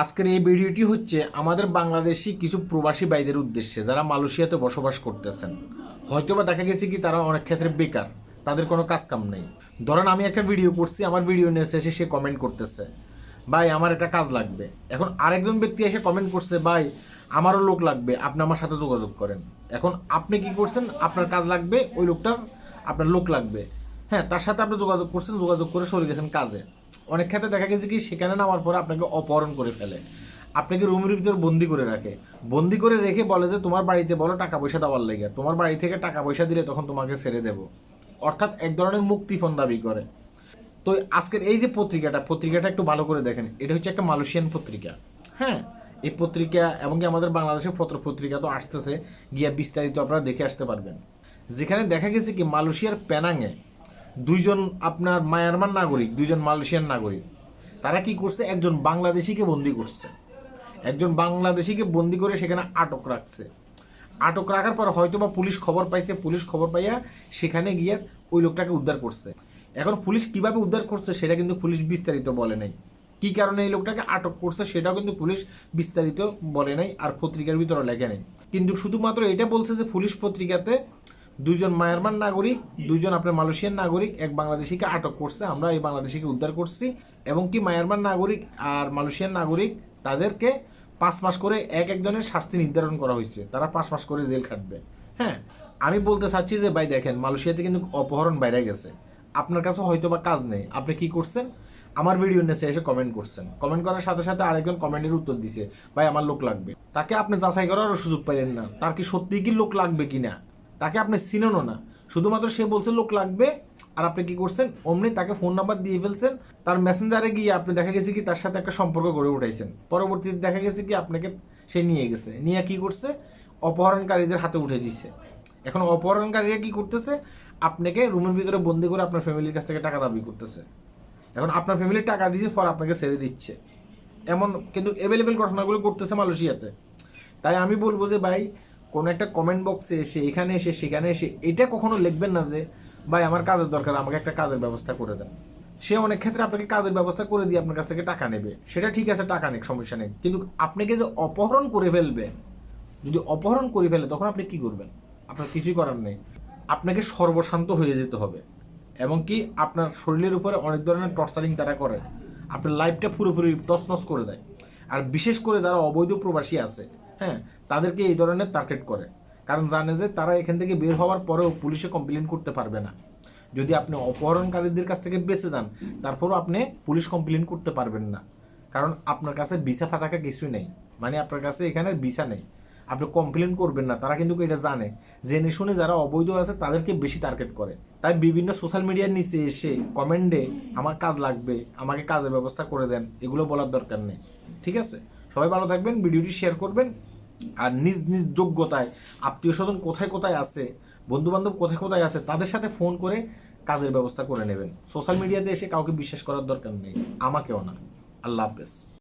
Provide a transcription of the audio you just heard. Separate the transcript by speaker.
Speaker 1: আজকের এই ভিডিওটি হচ্ছে আমাদের বাংলাদেশি কিছু প্রবাসী ভাইদের উদ্দেশ্যে যারা মালয়েশিয়াতে বসবাস করতেছেন। হয়তোবা দেখা গেছে কি তারা অনেক ক্ষেত্রে বেকার, তাদের কোনো কাজ কাম নেই। ধরেন আমি একটা ভিডিও করছি, আমার ভিডিও নিয়ে এসে সে কমেন্ট করতেছে, ভাই, আমার একটা কাজ লাগবে। এখন আরেকজন ব্যক্তি এসে কমেন্ট করছে, ভাই, আমারও লোক লাগবে, আপনি আমার সাথে যোগাযোগ করেন। এখন আপনি কি করছেন? আপনার কাজ লাগবে, ওই লোকটার আপনার লোক লাগবে। হ্যাঁ তার সাথে আপনি যোগাযোগ করছেন, যোগাযোগ করে সরে গেছেন কাজে। অনেক ক্ষেত্রে দেখা গেছে কি, সেখানে নামার পরে আপনাকে অপহরণ করে ফেলে। আপনাকে রুমের ভিতর বন্দি করে রাখে? বন্দি করে রেখে বলে যে, তোমার বাড়িতে বলো টাকা পয়সা দেওয়ার লেগে। তোমার বাড়ি থেকে টাকা পয়সা দিলে তখন তোমাকে ছেড়ে দেব। অর্থাৎ এক ধরনের মুক্তিপণ দাবি করে। তো আজকের এই যে পত্রিকাটা পত্রিকাটা একটু ভালো করে দেখেন। এটা হচ্ছে একটা মালয়েশিয়ান পত্রিকা। হ্যাঁ এই পত্রিকা এবং কি আমাদের বাংলাদেশের পত্র পত্রিকা তো আসতেছে, গিয়া বিস্তারিত আপনারা দেখে আসতে পারবেন। যেখানে দেখা গেছে কি, মালয়েশিয়ার প্যানাঙে দুইজন আপনার মায়ানমার নাগরিক, দুইজন মালয়েশিয়ান নাগরিক, তারা কি করছে? একজন বাংলাদেশিকে বন্দি করছে। একজন বাংলাদেশিকে বন্দি করে সেখানে আটক রাখছে। আটক রাখার পর হয়তো বা পুলিশ খবর পাইছে, পুলিশ খবর পাইয়া সেখানে গিয়ে ওই লোকটাকে উদ্ধার করছে। এখন পুলিশ কীভাবে উদ্ধার করছে সেটা কিন্তু পুলিশ বিস্তারিত বলে নাই। কি কারণে এই লোকটাকে আটক করছে সেটাও কিন্তু পুলিশ বিস্তারিত বলে নাই আর পত্রিকার ভিতরে লেখে নেই। কিন্তু শুধুমাত্র এটা বলছে যে পুলিশ পত্রিকাতে দুইজন মায়ানমার নাগরিক, দুইজন আপনার মালয়েশিয়ান নাগরিক, এক বাংলাদেশিকে আটক করছে। আমরা এই বাংলাদেশিকে উদ্ধার করছি। এবং কি মায়ানমার নাগরিক আর মালয়েশিয়ান নাগরিক, তাদেরকে পাঁচ মাস করে এক একজনের শাস্তি নির্ধারণ করা হয়েছে। তারা পাঁচ মাস করে জেল খাটবে। হ্যাঁ আমি বলতে চাচ্ছি যে, ভাই দেখেন, মালয়েশিয়াতে কিন্তু অপহরণ বাইরে গেছে। আপনার কাছে হয়তো বা কাজ নেই। আপনি কি করছেন? আমার ভিডিও নেছে এসে কমেন্ট করছেন। কমেন্ট করার সাথে সাথে আরেকজন কমেন্টের উত্তর দিছে, ভাই, আমার লোক লাগবে। তাকে আপনি যাচাই করারও সুযোগ পাইলেন না। তার কি সত্যিই কি লোক লাগবে কিনা? তাকে আপনি চিনেনও না। শুধুমাত্র সে বলছে, লোক লাগবে। আর আপনি কি করছেন? অমনি তাকে ফোন নাম্বার দিয়ে ফেলছেন। তার মেসেঞ্জারে গিয়ে আপনি দেখা গেছে কি তার সাথে একটা সম্পর্ক গড়ে উঠাইছেন পরবর্তীতে দেখা গেছে কি আপনাকে সে নিয়ে গেছে। নিয়ে কি করছে? অপহরণকারীদের হাতে উঠে দিছে। এখন অপহরণকারীরা কি করতেছে? আপনাকে রুমের ভিতরে বন্দি করে আপনার ফ্যামিলির কাছ থেকে টাকা দাবি করতেছে। এখন আপনার ফ্যামিলির টাকা দিয়েছে ফর আপনাকে ছেড়ে দিচ্ছে। এমন কিন্তু অ্যাভেলেবেল ঘটনাগুলো করতেছে মালয়েশিয়াতে। তাই আমি বলব যে, ভাই কোনো একটা কমেন্ট বক্সে এসে, এখানে এসে, সেখানে এসে, এটা কখনো লিখবেন না যে, ভাই, আমার কাজের দরকার, আমাকে একটা কাজের ব্যবস্থা করে দেন। সে অনেক ক্ষেত্রে আপনাকে কাজের ব্যবস্থা করে দিয়ে আপনার কাছ থেকে টাকা নেবে। সেটা ঠিক আছে, টাকা নেই, সমস্যা নেই। কিন্তু আপনাকে যে অপহরণ করে ফেলবে, যদি অপহরণ করে ফেলে, তখন আপনি কি করবেন? আপনার কিছুই করার নেই। আপনাকে সর্বশান্ত হয়ে যেতে হবে। এবং কি, আপনার শরীরের উপরে অনেক ধরনের টর্চারিং তারা করে। আপনার লাইফটা পুরোপুরি তছনছ করে দেয়। আর বিশেষ করে যারা অবৈধ প্রবাসী আছে হ্যাঁ তাদেরকে এই ধরনের টার্গেট করে। কারণ জানে যে তারা এখান থেকে বের হওয়ার পরেও পুলিশে কমপ্লেন করতে পারবে না। যদি আপনি অপহরণকারীদের কাছ থেকে বেঁচে যান, তারপরও আপনি পুলিশ কমপ্লেন করতে পারবেন না। কারণ আপনার কাছে ভিসা ফাটাকা কিছুই নেই। মানে আপনার কাছে এখানে ভিসা নেই। আপনি কমপ্লেন করবেন না, তারা কিন্তু এটা জানে। জেনে শুনে যারা অবৈধ আছে, তাদেরকে বেশি টার্গেট করে। তাই বিভিন্ন সোশ্যাল মিডিয়ার নিচে এসে কমেন্টে আমার কাজ লাগবে, আমাকে কাজের ব্যবস্থা করে দেন। এগুলো বলার দরকার নেই। ঠিক আছে? সবাই ভালো থাকবেন, ভিডিওটি শেয়ার করবেন। আর নিজ নিজ যোগ্যতায়, আত্মীয় স্বজন কোথায় কোথায় আছে, বন্ধুবান্ধব কোথায় কোথায় আছে, তাদের সাথে ফোন করে কাজের ব্যবস্থা করে নেবেন। সোশ্যাল মিডিয়াতে এসে কাউকে বিশ্বাস করার দরকার নেই, আমাকেও না। আল্লাহ হাফেজ।